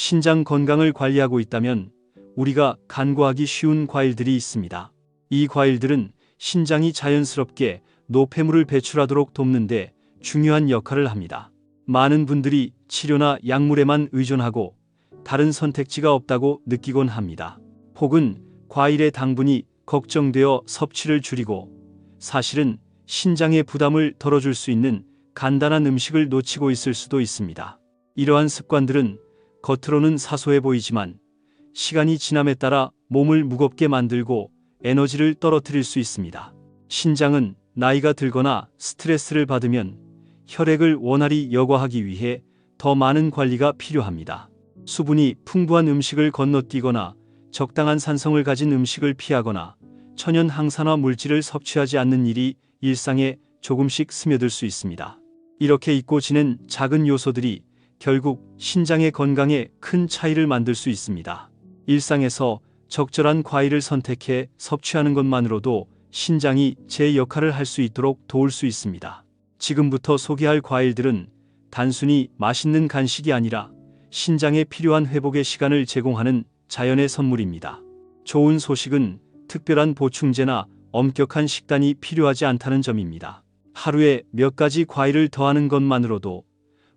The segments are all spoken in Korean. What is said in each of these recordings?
신장 건강을 관리하고 있다면 우리가 간과하기 쉬운 과일들이 있습니다. 이 과일들은 신장이 자연스럽게 노폐물을 배출하도록 돕는데 중요한 역할을 합니다. 많은 분들이 치료나 약물에만 의존하고 다른 선택지가 없다고 느끼곤 합니다. 혹은 과일의 당분이 걱정되어 섭취를 줄이고 사실은 신장의 부담을 덜어줄 수 있는 간단한 음식을 놓치고 있을 수도 있습니다. 이러한 습관들은 겉으로는 사소해 보이지만 시간이 지남에 따라 몸을 무겁게 만들고 에너지를 떨어뜨릴 수 있습니다. 신장은 나이가 들거나 스트레스를 받으면 혈액을 원활히 여과하기 위해 더 많은 관리가 필요합니다. 수분이 풍부한 음식을 건너뛰거나 적당한 산성을 가진 음식을 피하거나 천연 항산화 물질을 섭취하지 않는 일이 일상에 조금씩 스며들 수 있습니다. 이렇게 잊고 지낸 작은 요소들이 결국 신장의 건강에 큰 차이를 만들 수 있습니다. 일상에서 적절한 과일을 선택해 섭취하는 것만으로도 신장이 제 역할을 할 수 있도록 도울 수 있습니다. 지금부터 소개할 과일들은 단순히 맛있는 간식이 아니라 신장에 필요한 회복의 시간을 제공하는 자연의 선물입니다. 좋은 소식은 특별한 보충제나 엄격한 식단이 필요하지 않다는 점입니다. 하루에 몇 가지 과일을 더하는 것만으로도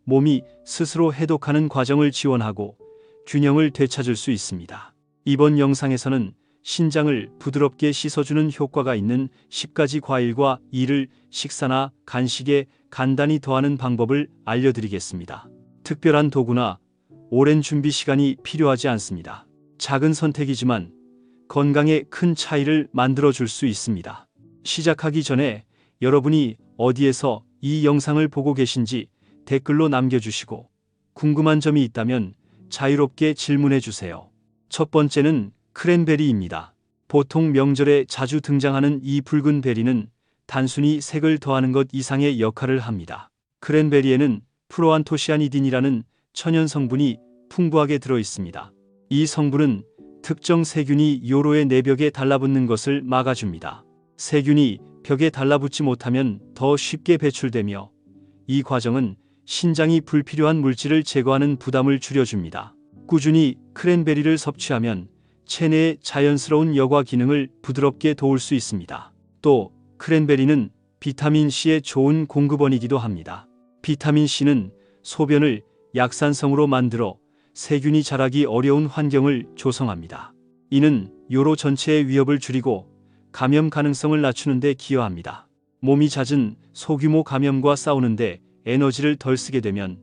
몸이 스스로 해독하는 과정을 지원하고 균형을 되찾을 수 있습니다. 이번 영상에서는 신장을 부드럽게 씻어주는 효과가 있는 10가지 과일과 이를 식사나 간식에 간단히 더하는 방법을 알려드리겠습니다. 특별한 도구나 오랜 준비 시간이 필요하지 않습니다. 작은 선택이지만 건강에 큰 차이를 만들어 줄 수 있습니다. 시작하기 전에 여러분이 어디에서 이 영상을 보고 계신지 댓글로 남겨주시고 궁금한 점이 있다면 자유롭게 질문해 주세요. 첫 번째는 크랜베리입니다. 보통 명절에 자주 등장하는 이 붉은 베리는 단순히 색을 더하는 것 이상의 역할을 합니다. 크랜베리에는 프로안토시아니딘이라는 천연 성분이 풍부하게 들어 있습니다. 이 성분은 특정 세균이 요로의 내벽에 달라붙는 것을 막아줍니다. 세균이 벽에 달라붙지 못하면 더 쉽게 배출되며 이 과정은 신장이 불필요한 물질을 제거하는 부담을 줄여줍니다. 꾸준히 크랜베리를 섭취하면 체내의 자연스러운 여과 기능을 부드럽게 도울 수 있습니다. 또 크랜베리는 비타민 C의 좋은 공급원이기도 합니다. 비타민 C는 소변을 약산성으로 만들어 세균이 자라기 어려운 환경을 조성합니다. 이는 요로 전체의 위협을 줄이고 감염 가능성을 낮추는 데 기여합니다. 몸이 잦은 소규모 감염과 싸우는데 에너지를 덜 쓰게 되면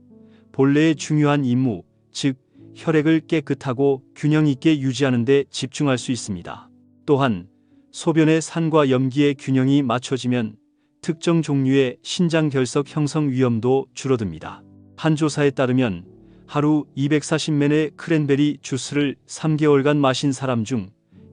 본래의 중요한 임무, 즉 혈액을 깨끗하고 균형 있게 유지하는 데 집중할 수 있습니다. 또한 소변의 산과 염기의 균형이 맞춰지면 특정 종류의 신장 결석 형성 위험도 줄어듭니다. 한 조사에 따르면 하루 240ml의 크랜베리 주스를 3개월간 마신 사람 중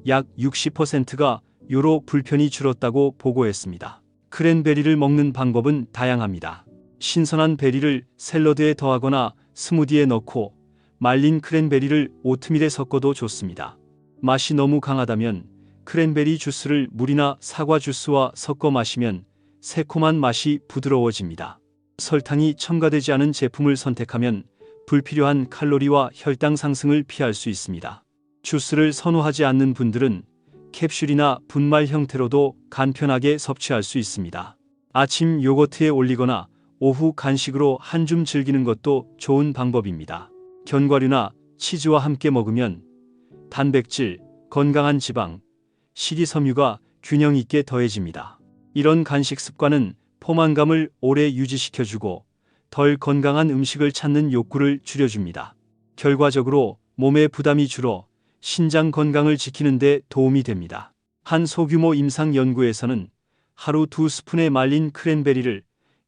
약 60%가 요로 불편이 줄었다고 보고했습니다. 크랜베리를 먹는 방법은 다양합니다. 신선한 베리를 샐러드에 더하거나 스무디에 넣고 말린 크랜베리를 오트밀에 섞어도 좋습니다. 맛이 너무 강하다면 크랜베리 주스를 물이나 사과 주스와 섞어 마시면 새콤한 맛이 부드러워집니다. 설탕이 첨가되지 않은 제품을 선택하면 불필요한 칼로리와 혈당 상승을 피할 수 있습니다. 주스를 선호하지 않는 분들은 캡슐이나 분말 형태로도 간편하게 섭취할 수 있습니다. 아침 요거트에 올리거나 오후 간식으로 한줌 즐기는 것도 좋은 방법입니다. 견과류나 치즈와 함께 먹으면 단백질, 건강한 지방, 식이섬유가 균형 있게 더해집니다. 이런 간식 습관은 포만감을 오래 유지시켜주고 덜 건강한 음식을 찾는 욕구를 줄여줍니다. 결과적으로 몸의 부담이 줄어 신장 건강을 지키는 데 도움이 됩니다. 한 소규모 임상 연구에서는 하루 두 스푼의 말린 크랜베리를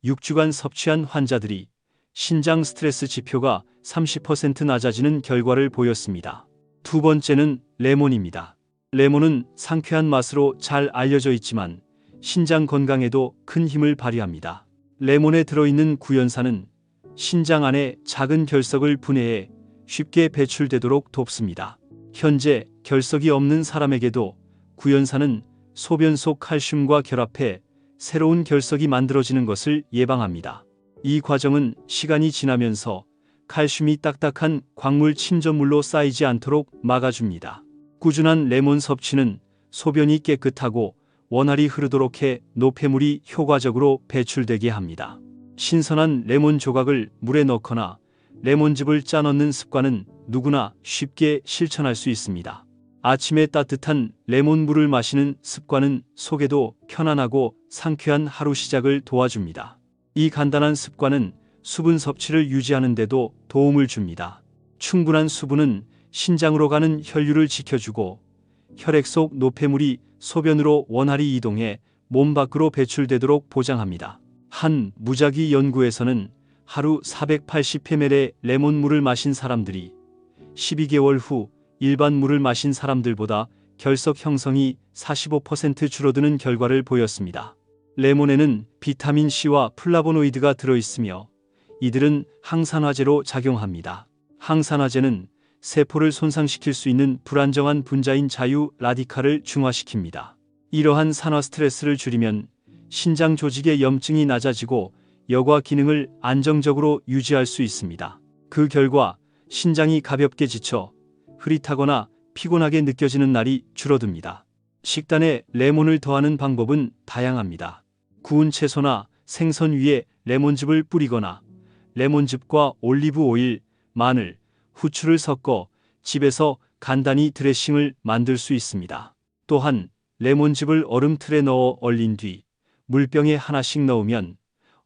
6주간 섭취한 환자들이 신장 스트레스 지표가 30% 낮아지는 결과를 보였습니다. 두 번째는 레몬입니다. 레몬은 상쾌한 맛으로 잘 알려져 있지만 신장 건강에도 큰 힘을 발휘합니다. 레몬에 들어있는 구연산은 신장 안에 작은 결석을 분해해 쉽게 배출되도록 돕습니다. 현재 결석이 없는 사람에게도 구연산은 소변 속 칼슘과 결합해 새로운 결석이 만들어지는 것을 예방합니다. 이 과정은 시간이 지나면서 칼슘이 딱딱한 광물 침전물로 쌓이지 않도록 막아줍니다. 꾸준한 레몬 섭취는 소변이 깨끗하고 원활히 흐르도록 해 노폐물이 효과적으로 배출되게 합니다. 신선한 레몬 조각을 물에 넣거나 레몬즙을 짜 넣는 습관은 누구나 쉽게 실천할 수 있습니다. 아침에 따뜻한 레몬물을 마시는 습관은 속에도 편안하고 상쾌한 하루 시작을 도와줍니다. 이 간단한 습관은 수분 섭취를 유지하는 데도 도움을 줍니다. 충분한 수분은 신장으로 가는 혈류를 지켜주고 혈액 속 노폐물이 소변으로 원활히 이동해 몸 밖으로 배출되도록 보장합니다. 한 무작위 연구에서는 하루 480ml의 레몬물을 마신 사람들이 12개월 후 일반 물을 마신 사람들보다 결석 형성이 45% 줄어드는 결과를 보였습니다. 레몬에는 비타민 C와 플라보노이드가 들어있으며 이들은 항산화제로 작용합니다. 항산화제는 세포를 손상시킬 수 있는 불안정한 분자인 자유 라디칼을 중화시킵니다. 이러한 산화 스트레스를 줄이면 신장 조직의 염증이 낮아지고 여과 기능을 안정적으로 유지할 수 있습니다. 그 결과 신장이 가볍게 지쳐 흐릿하거나 피곤하게 느껴지는 날이 줄어듭니다. 식단에 레몬을 더하는 방법은 다양합니다. 구운 채소나 생선 위에 레몬즙을 뿌리거나 레몬즙과 올리브 오일, 마늘, 후추를 섞어 집에서 간단히 드레싱을 만들 수 있습니다. 또한 레몬즙을 얼음틀에 넣어 얼린 뒤 물병에 하나씩 넣으면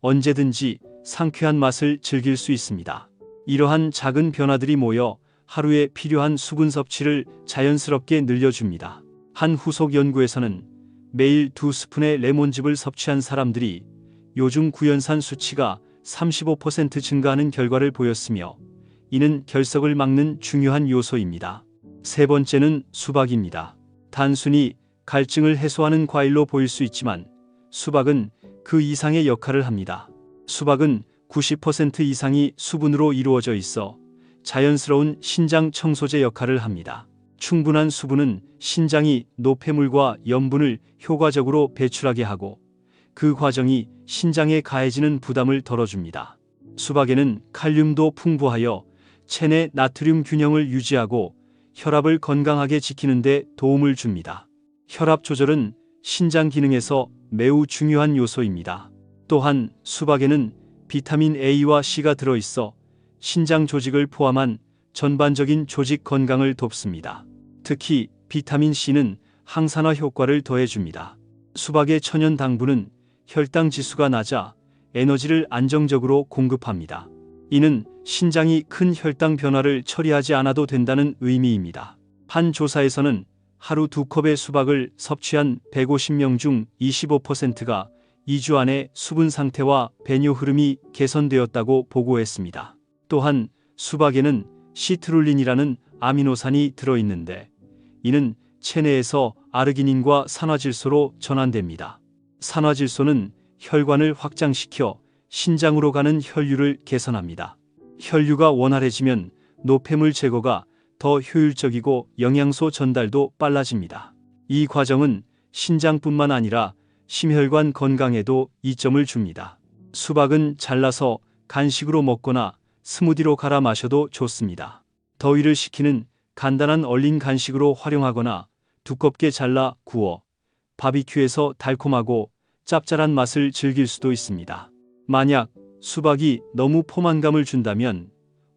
언제든지 상쾌한 맛을 즐길 수 있습니다. 이러한 작은 변화들이 모여 하루에 필요한 수분 섭취를 자연스럽게 늘려줍니다. 한 후속 연구에서는 매일 두 스푼의 레몬즙을 섭취한 사람들이 요즘 구연산 수치가 35% 증가하는 결과를 보였으며 이는 결석을 막는 중요한 요소입니다. 세 번째는 수박입니다. 단순히 갈증을 해소하는 과일로 보일 수 있지만 수박은 그 이상의 역할을 합니다. 수박은 90% 이상이 수분으로 이루어져 있어 자연스러운 신장 청소제 역할을 합니다. 충분한 수분은 신장이 노폐물과 염분을 효과적으로 배출하게 하고 그 과정이 신장에 가해지는 부담을 덜어줍니다. 수박에는 칼륨도 풍부하여 체내 나트륨 균형을 유지하고 혈압을 건강하게 지키는 데 도움을 줍니다. 혈압 조절은 신장 기능에서 매우 중요한 요소입니다. 또한 수박에는 비타민 A와 C가 들어있어 신장 조직을 포함한 전반적인 조직 건강을 돕습니다. 특히 비타민 C는 항산화 효과를 더해줍니다. 수박의 천연 당분은 혈당 지수가 낮아 에너지를 안정적으로 공급합니다. 이는 신장이 큰 혈당 변화를 처리하지 않아도 된다는 의미입니다. 한 조사에서는 하루 두 컵의 수박을 섭취한 150명 중 25%가 2주 안에 수분 상태와 배뇨 흐름이 개선되었다고 보고했습니다. 또한 수박에는 시트룰린이라는 아미노산이 들어있는데 이는 체내에서 아르기닌과 산화질소로 전환됩니다. 산화질소는 혈관을 확장시켜 신장으로 가는 혈류를 개선합니다. 혈류가 원활해지면 노폐물 제거가 더 효율적이고 영양소 전달도 빨라집니다. 이 과정은 신장뿐만 아니라 심혈관 건강에도 이점을 줍니다. 수박은 잘라서 간식으로 먹거나 스무디로 갈아 마셔도 좋습니다. 더위를 식히는 간단한 얼린 간식으로 활용하거나 두껍게 잘라 구워 바비큐에서 달콤하고 짭짤한 맛을 즐길 수도 있습니다. 만약 수박이 너무 포만감을 준다면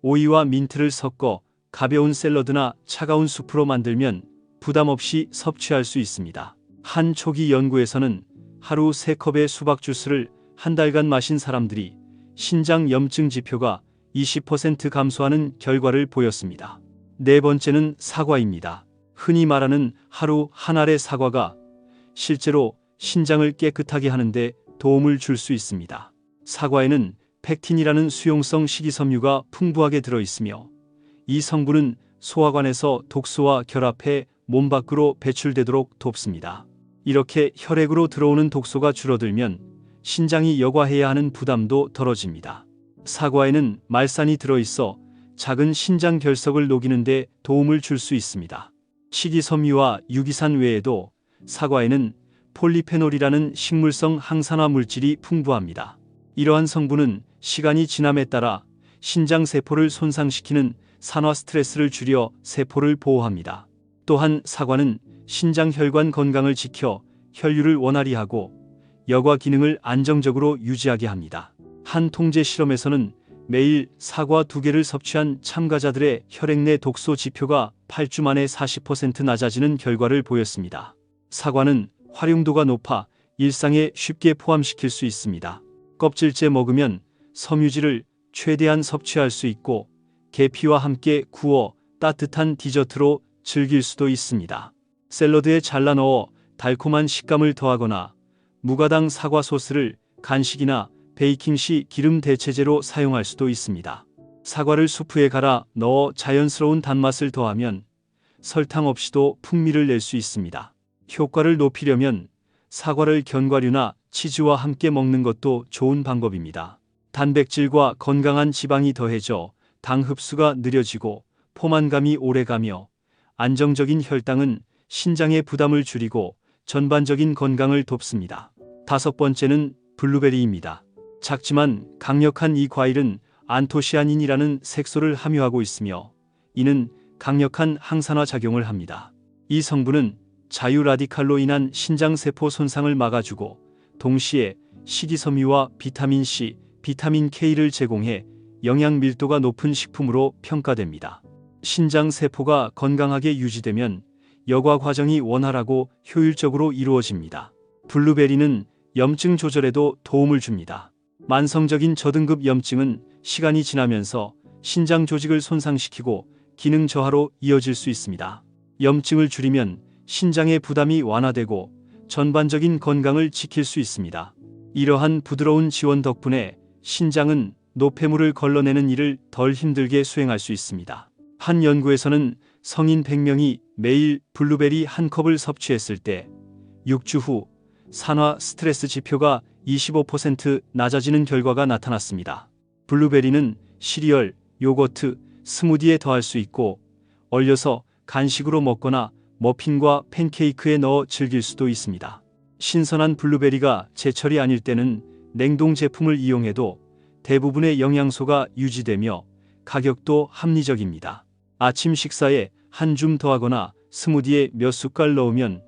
오이와 민트를 섞어 가벼운 샐러드나 차가운 수프로 만들면 부담 없이 섭취할 수 있습니다. 한 초기 연구에서는 하루 3컵의 수박 주스를 한 달간 마신 사람들이 신장 염증 지표가 20% 감소하는 결과를 보였습니다. 네 번째는 사과입니다. 흔히 말하는 하루 한 알의 사과가 실제로 신장을 깨끗하게 하는데 도움을 줄 수 있습니다. 사과에는 팩틴이라는 수용성 식이섬유가 풍부하게 들어 있으며 이 성분은 소화관에서 독소와 결합해 몸 밖으로 배출되도록 돕습니다. 이렇게 혈액으로 들어오는 독소가 줄어들면 신장이 여과해야 하는 부담도 덜어집니다. 사과에는 말산이 들어있어 작은 신장 결석을 녹이는데 도움을 줄 수 있습니다. 식이섬유와 유기산 외에도 사과에는 폴리페놀이라는 식물성 항산화 물질이 풍부합니다. 이러한 성분은 시간이 지남에 따라 신장 세포를 손상시키는 산화 스트레스를 줄여 세포를 보호합니다. 또한 사과는 신장 혈관 건강을 지켜 혈류를 원활히 하고 여과 기능을 안정적으로 유지하게 합니다. 한 통제 실험에서는 매일 사과 두 개를 섭취한 참가자들의 혈액 내 독소 지표가 8주 만에 40% 낮아지는 결과를 보였습니다. 사과는 활용도가 높아 일상에 쉽게 포함시킬 수 있습니다. 껍질째 먹으면 섬유질을 최대한 섭취할 수 있고 계피와 함께 구워 따뜻한 디저트로 즐길 수도 있습니다. 샐러드에 잘라 넣어 달콤한 식감을 더하거나 무가당 사과 소스를 간식이나 베이킹 시 기름 대체제로 사용할 수도 있습니다. 사과를 수프에 갈아 넣어 자연스러운 단맛을 더하면 설탕 없이도 풍미를 낼 수 있습니다. 효과를 높이려면 사과를 견과류나 치즈와 함께 먹는 것도 좋은 방법입니다. 단백질과 건강한 지방이 더해져 당 흡수가 느려지고 포만감이 오래가며 안정적인 혈당은 신장의 부담을 줄이고 전반적인 건강을 돕습니다. 다섯 번째는 블루베리입니다. 작지만 강력한 이 과일은 안토시아닌이라는 색소를 함유하고 있으며 이는 강력한 항산화 작용을 합니다. 이 성분은 자유 라디칼로 인한 신장 세포 손상을 막아주고 동시에 식이섬유와 비타민 C, 비타민 K를 제공해 영양 밀도가 높은 식품으로 평가됩니다. 신장 세포가 건강하게 유지되면 여과 과정이 원활하고 효율적으로 이루어집니다. 블루베리는 염증 조절에도 도움을 줍니다. 만성적인 저등급 염증은 시간이 지나면서 신장 조직을 손상시키고 기능 저하로 이어질 수 있습니다. 염증을 줄이면 신장의 부담이 완화되고 전반적인 건강을 지킬 수 있습니다. 이러한 부드러운 지원 덕분에 신장은 노폐물을 걸러내는 일을 덜 힘들게 수행할 수 있습니다. 한 연구에서는 성인 100명이 매일 블루베리 한 컵을 섭취했을 때 6주 후 산화 스트레스 지표가 25% 낮아지는 결과가 나타났습니다. 블루베리는 시리얼, 요거트, 스무디에 더할 수 있고 얼려서 간식으로 먹거나 머핀과 팬케이크에 넣어 즐길 수도 있습니다. 신선한 블루베리가 제철이 아닐 때는 냉동 제품을 이용해도 대부분의 영양소가 유지되며 가격도 합리적입니다. 아침 식사에 한 줌 더하거나 스무디에 몇 숟갈 넣으면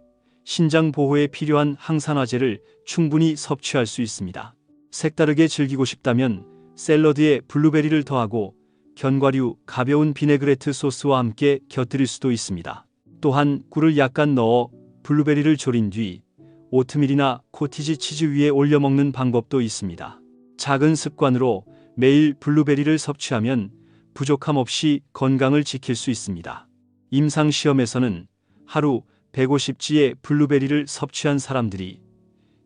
신장 보호에 필요한 항산화제를 충분히 섭취할 수 있습니다. 색다르게 즐기고 싶다면 샐러드에 블루베리를 더하고 견과류, 가벼운 비네그레트 소스와 함께 곁들일 수도 있습니다. 또한 꿀을 약간 넣어 블루베리를 졸인 뒤 오트밀이나 코티지 치즈 위에 올려 먹는 방법도 있습니다. 작은 습관으로 매일 블루베리를 섭취하면 부족함 없이 건강을 지킬 수 있습니다. 임상 시험에서는 하루 150지의 블루베리를 섭취한 사람들이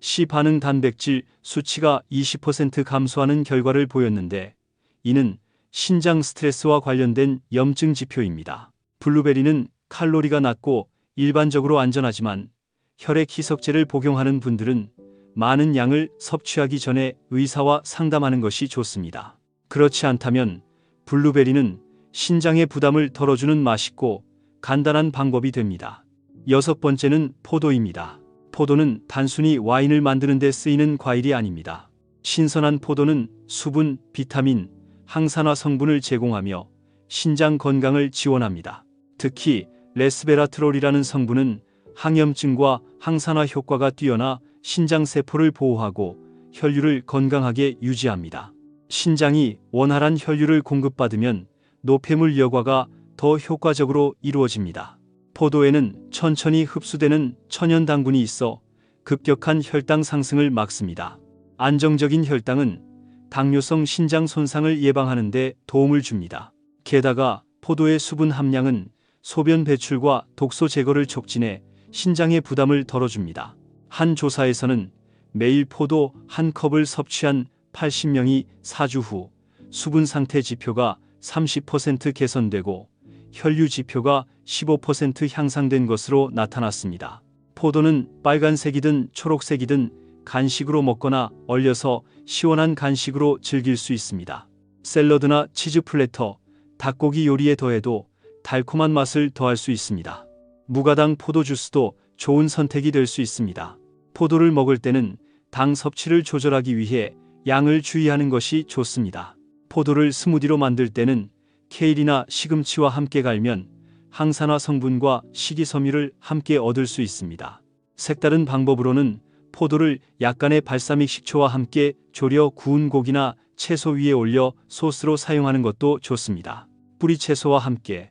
시 반응 단백질 수치가 20% 감소하는 결과를 보였는데 이는 신장 스트레스와 관련된 염증 지표입니다. 블루베리는 칼로리가 낮고 일반적으로 안전하지만 혈액 희석제를 복용하는 분들은 많은 양을 섭취하기 전에 의사와 상담하는 것이 좋습니다. 그렇지 않다면 블루베리는 신장의 부담을 덜어주는 맛있고 간단한 방법이 됩니다. 여섯 번째는 포도입니다. 포도는 단순히 와인을 만드는 데 쓰이는 과일이 아닙니다. 신선한 포도는 수분, 비타민, 항산화 성분을 제공하며 신장 건강을 지원합니다. 특히 레스베라트롤이라는 성분은 항염증과 항산화 효과가 뛰어나 신장 세포를 보호하고 혈류를 건강하게 유지합니다. 신장이 원활한 혈류를 공급받으면 노폐물 여과가 더 효과적으로 이루어집니다. 포도에는 천천히 흡수되는 천연 당분이 있어 급격한 혈당 상승을 막습니다. 안정적인 혈당은 당뇨성 신장 손상을 예방하는 데 도움을 줍니다. 게다가 포도의 수분 함량은 소변 배출과 독소 제거를 촉진해 신장의 부담을 덜어줍니다. 한 조사에서는 매일 포도 한 컵을 섭취한 80명이 4주 후 수분 상태 지표가 30% 개선되고 혈류 지표가 15% 향상된 것으로 나타났습니다. 포도는 빨간색이든 초록색이든 간식으로 먹거나 얼려서 시원한 간식으로 즐길 수 있습니다. 샐러드나 치즈 플래터, 닭고기 요리에 더해도 달콤한 맛을 더할 수 있습니다. 무가당 포도 주스도 좋은 선택이 될 수 있습니다. 포도를 먹을 때는 당 섭취를 조절하기 위해 양을 주의하는 것이 좋습니다. 포도를 스무디로 만들 때는 케일이나 시금치와 함께 갈면 항산화 성분과 식이섬유를 함께 얻을 수 있습니다. 색다른 방법으로는 포도를 약간의 발사믹 식초와 함께 졸여 구운 고기나 채소 위에 올려 소스로 사용하는 것도 좋습니다. 뿌리 채소와 함께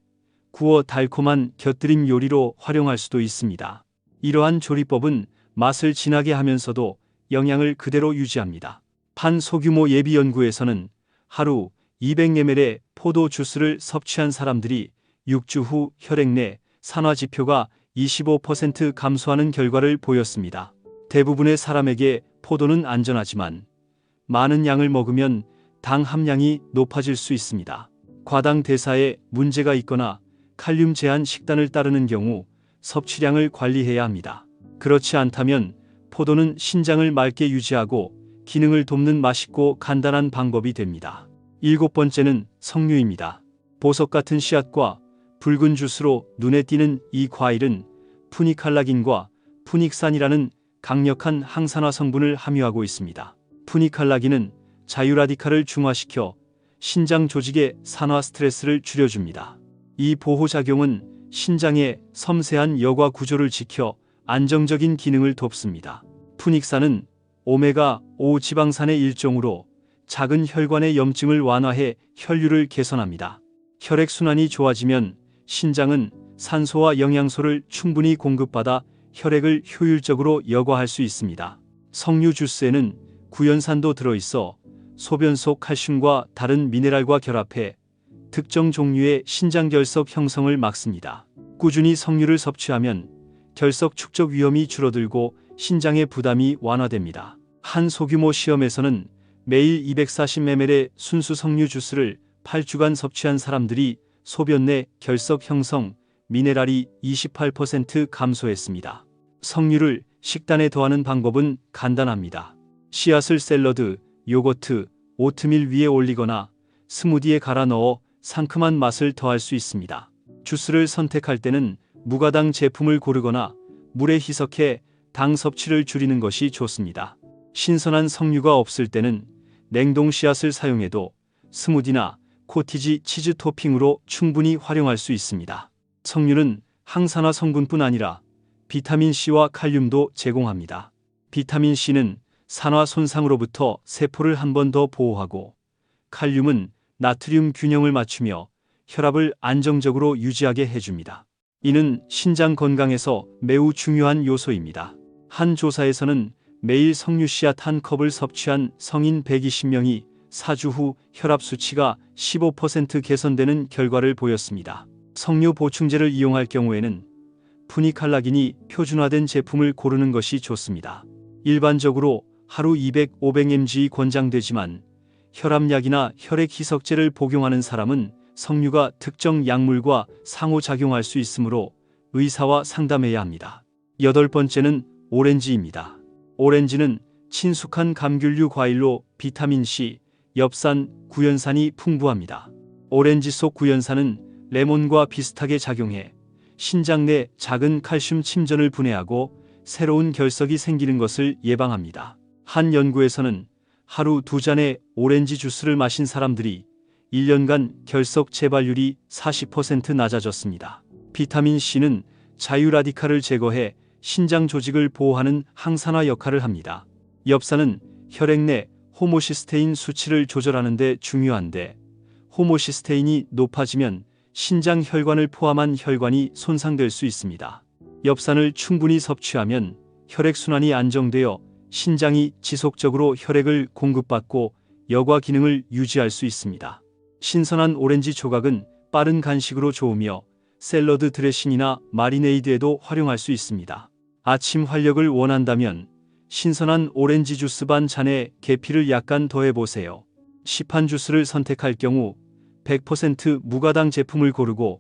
구워 달콤한 곁들임 요리로 활용할 수도 있습니다. 이러한 조리법은 맛을 진하게 하면서도 영양을 그대로 유지합니다. 판 소규모 예비 연구에서는 하루 200ml의 포도 주스를 섭취한 사람들이 6주 후 혈액 내 산화 지표가 25% 감소하는 결과를 보였습니다. 대부분의 사람에게 포도는 안전하지만 많은 양을 먹으면 당 함량이 높아질 수 있습니다. 과당 대사에 문제가 있거나 칼륨 제한 식단을 따르는 경우 섭취량을 관리해야 합니다. 그렇지 않다면 포도는 신장을 맑게 유지하고 기능을 돕는 맛있고 간단한 방법이 됩니다. 일곱 번째는 석류입니다. 보석 같은 씨앗과 붉은 주스로 눈에 띄는 이 과일은 푸니칼라긴과 푸닉산이라는 강력한 항산화 성분을 함유하고 있습니다. 푸니칼라긴은 자유라디칼을 중화시켜 신장 조직의 산화 스트레스를 줄여줍니다. 이 보호작용은 신장의 섬세한 여과 구조를 지켜 안정적인 기능을 돕습니다. 푸닉산은 오메가5 지방산의 일종으로 작은 혈관의 염증을 완화해 혈류를 개선합니다. 혈액순환이 좋아지면 신장은 산소와 영양소를 충분히 공급받아 혈액을 효율적으로 여과할 수 있습니다. 석류 주스에는 구연산도 들어있어 소변 속 칼슘과 다른 미네랄과 결합해 특정 종류의 신장결석 형성을 막습니다. 꾸준히 석류를 섭취하면 결석 축적 위험이 줄어들고 신장의 부담이 완화됩니다. 한 소규모 시험에서는 매일 240ml의 순수 석류 주스를 8주간 섭취한 사람들이 소변 내 결석 형성 미네랄이 28% 감소했습니다. 석류를 식단에 더하는 방법은 간단합니다. 씨앗을 샐러드, 요거트, 오트밀 위에 올리거나 스무디에 갈아 넣어 상큼한 맛을 더할 수 있습니다. 주스를 선택할 때는 무가당 제품을 고르거나 물에 희석해 당 섭취를 줄이는 것이 좋습니다. 신선한 석류가 없을 때는 냉동 씨앗을 사용해도 스무디나 코티지 치즈 토핑으로 충분히 활용할 수 있습니다. 석류는 항산화 성분뿐 아니라 비타민 C와 칼륨도 제공합니다. 비타민 C는 산화 손상으로부터 세포를 한 번 더 보호하고 칼륨은 나트륨 균형을 맞추며 혈압을 안정적으로 유지하게 해줍니다. 이는 신장 건강에서 매우 중요한 요소입니다. 한 조사에서는 매일 석류 씨앗 한 컵을 섭취한 성인 120명이 4주 후 혈압 수치가 15% 개선되는 결과를 보였습니다. 석류 보충제를 이용할 경우에는 푸니칼라긴이 표준화된 제품을 고르는 것이 좋습니다. 일반적으로 하루 200, 500mg 권장되지만 혈압약이나 혈액 희석제를 복용하는 사람은 석류가 특정 약물과 상호작용할 수 있으므로 의사와 상담해야 합니다. 여덟 번째는 오렌지입니다. 오렌지는 친숙한 감귤류 과일로 비타민C, 엽산, 구연산이 풍부합니다. 오렌지 속 구연산은 레몬과 비슷하게 작용해 신장 내 작은 칼슘 침전을 분해하고 새로운 결석이 생기는 것을 예방합니다. 한 연구에서는 하루 두 잔의 오렌지 주스를 마신 사람들이 1년간 결석 재발률이 40% 낮아졌습니다. 비타민 C는 자유라디칼을 제거해 신장 조직을 보호하는 항산화 역할을 합니다. 엽산은 혈액 내 호모시스테인 수치를 조절하는 데 중요한데 호모시스테인이 높아지면 신장 혈관을 포함한 혈관이 손상될 수 있습니다. 엽산을 충분히 섭취하면 혈액순환이 안정되어 신장이 지속적으로 혈액을 공급받고 여과 기능을 유지할 수 있습니다. 신선한 오렌지 조각은 빠른 간식으로 좋으며 샐러드 드레싱이나 마리네이드에도 활용할 수 있습니다. 아침 활력을 원한다면 신선한 오렌지 주스 반 잔에 계피를 약간 더해 보세요. 시판 주스를 선택할 경우 100% 무가당 제품을 고르고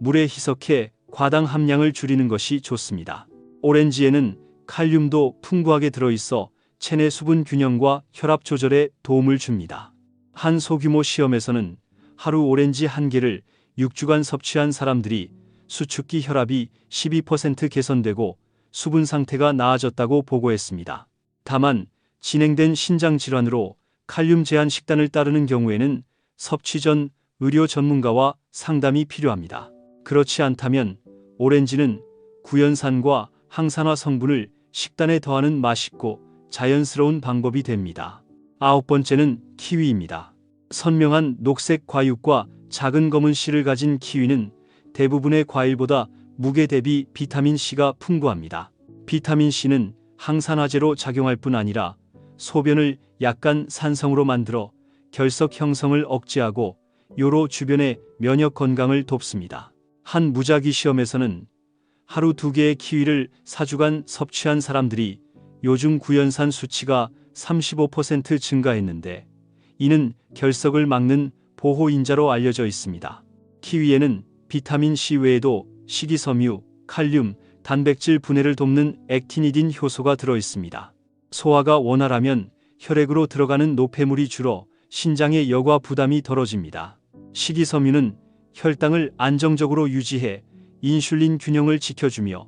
물에 희석해 과당 함량을 줄이는 것이 좋습니다. 오렌지에는 칼륨도 풍부하게 들어있어 체내 수분 균형과 혈압 조절에 도움을 줍니다. 한 소규모 시험에서는 하루 오렌지 한 개를 6주간 섭취한 사람들이 수축기 혈압이 12% 개선되고 수분 상태가 나아졌다고 보고했습니다. 다만 진행된 신장 질환으로 칼륨 제한 식단을 따르는 경우에는 섭취 전 의료 전문가와 상담이 필요합니다. 그렇지 않다면 오렌지는 구연산과 항산화 성분을 식단에 더하는 맛있고 자연스러운 방법이 됩니다. 아홉 번째는 키위입니다. 선명한 녹색 과육과 작은 검은 씨를 가진 키위는 대부분의 과일보다 무게 대비 비타민 C가 풍부합니다. 비타민 C는 항산화제로 작용할 뿐 아니라 소변을 약간 산성으로 만들어 결석 형성을 억제하고 요로 주변의 면역 건강을 돕습니다. 한 무작위 시험에서는 하루 두 개의 키위를 4주간 섭취한 사람들이 요즘 구연산 수치가 35% 증가했는데 이는 결석을 막는 보호인자로 알려져 있습니다. 키위에는 비타민 C 외에도 식이섬유, 칼륨, 단백질 분해를 돕는 액티니딘 효소가 들어 있습니다. 소화가 원활하면 혈액으로 들어가는 노폐물이 줄어 신장의 여과 부담이 덜어집니다. 식이섬유는 혈당을 안정적으로 유지해 인슐린 균형을 지켜주며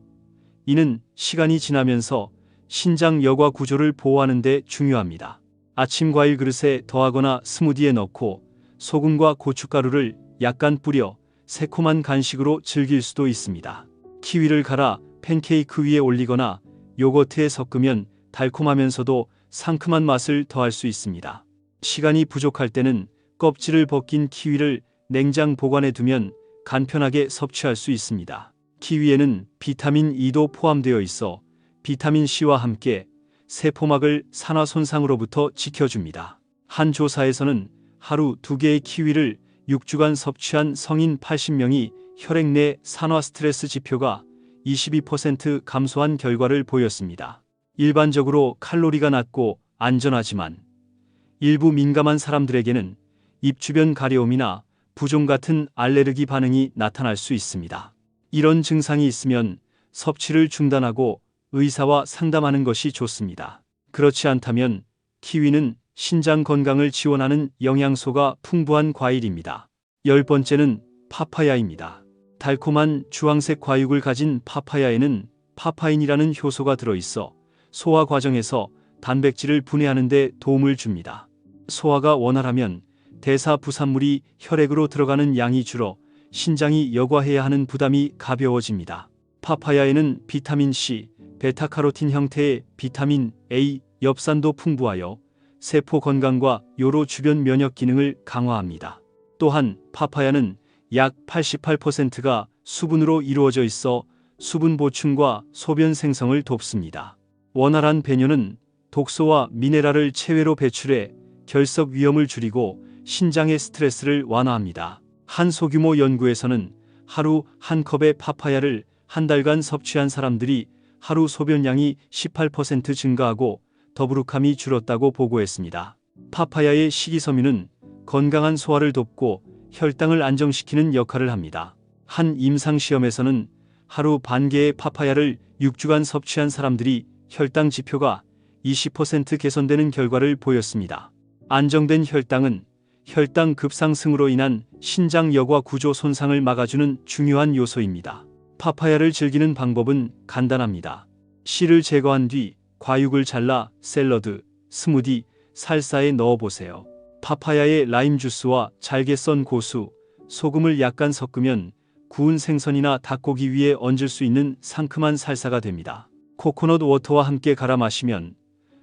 이는 시간이 지나면서 신장 여과 구조를 보호하는 데 중요합니다. 아침 과일 그릇에 더하거나 스무디에 넣고 소금과 고춧가루를 약간 뿌려 새콤한 간식으로 즐길 수도 있습니다. 키위를 갈아 팬케이크 위에 올리거나 요거트에 섞으면 달콤하면서도 상큼한 맛을 더할 수 있습니다. 시간이 부족할 때는 껍질을 벗긴 키위를 냉장 보관해 두면 간편하게 섭취할 수 있습니다. 키위에는 비타민 E도 포함되어 있어 비타민 C와 함께 세포막을 산화 손상으로부터 지켜줍니다. 한 조사에서는 하루 두 개의 키위를 6주간 섭취한 성인 80명이 혈액 내 산화 스트레스 지표가 22% 감소한 결과를 보였습니다. 일반적으로 칼로리가 낮고 안전하지만 일부 민감한 사람들에게는 입 주변 가려움이나 부종 같은 알레르기 반응이 나타날 수 있습니다. 이런 증상이 있으면 섭취를 중단하고 의사와 상담하는 것이 좋습니다. 그렇지 않다면 키위는 신장 건강을 지원하는 영양소가 풍부한 과일입니다. 열 번째는 파파야입니다. 달콤한 주황색 과육을 가진 파파야에는 파파인이라는 효소가 들어있어 소화 과정에서 단백질을 분해하는 데 도움을 줍니다. 소화가 원활하면 대사 부산물이 혈액으로 들어가는 양이 줄어 신장이 여과해야 하는 부담이 가벼워집니다. 파파야에는 비타민 C, 베타카로틴 형태의 비타민 A, 엽산도 풍부하여 세포 건강과 요로 주변 면역 기능을 강화합니다. 또한 파파야는 약 88%가 수분으로 이루어져 있어 수분 보충과 소변 생성을 돕습니다. 원활한 배뇨는 독소와 미네랄을 체외로 배출해 결석 위험을 줄이고 신장의 스트레스를 완화합니다. 한 소규모 연구에서는 하루 한 컵의 파파야를 한 달간 섭취한 사람들이 하루 소변량이 18% 증가하고 더부룩함이 줄었다고 보고했습니다. 파파야의 식이섬유는 건강한 소화를 돕고 혈당을 안정시키는 역할을 합니다. 한 임상시험에서는 하루 반 개의 파파야를 6주간 섭취한 사람들이 혈당 지표가 20% 개선되는 결과를 보였습니다. 안정된 혈당은 혈당 급상승으로 인한 신장 여과 구조 손상을 막아주는 중요한 요소입니다. 파파야를 즐기는 방법은 간단합니다. 씨를 제거한 뒤 과육을 잘라 샐러드, 스무디, 살사에 넣어보세요. 파파야의 라임 주스와 잘게 썬 고수, 소금을 약간 섞으면 구운 생선이나 닭고기 위에 얹을 수 있는 상큼한 살사가 됩니다. 코코넛 워터와 함께 갈아 마시면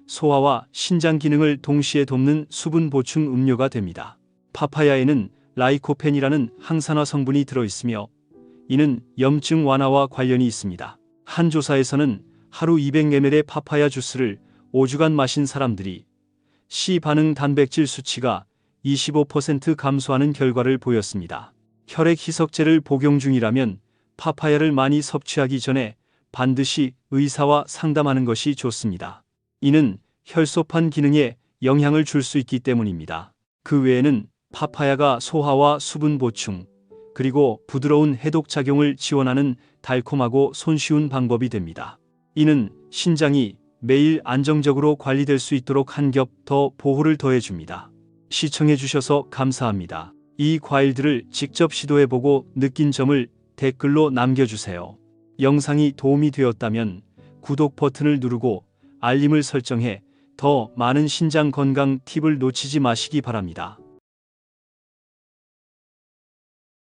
소화와 신장 기능을 동시에 돕는 수분 보충 음료가 됩니다. 파파야에는 라이코펜이라는 항산화 성분이 들어있으며 이는 염증 완화와 관련이 있습니다. 한 조사에서는 하루 200ml의 파파야 주스를 5주간 마신 사람들이 C 반응 단백질 수치가 25% 감소하는 결과를 보였습니다. 혈액 희석제를 복용 중이라면 파파야를 많이 섭취하기 전에 반드시 의사와 상담하는 것이 좋습니다. 이는 혈소판 기능에 영향을 줄 수 있기 때문입니다. 그 외에는 파파야가 소화와 수분 보충, 그리고 부드러운 해독 작용을 지원하는 달콤하고 손쉬운 방법이 됩니다. 이는 신장이 매일 안정적으로 관리될 수 있도록 한 겹 더 보호를 더해줍니다. 시청해주셔서 감사합니다. 이 과일들을 직접 시도해보고 느낀 점을 댓글로 남겨주세요. 영상이 도움이 되었다면 구독 버튼을 누르고 알림을 설정해 더 많은 신장 건강 팁을 놓치지 마시기 바랍니다.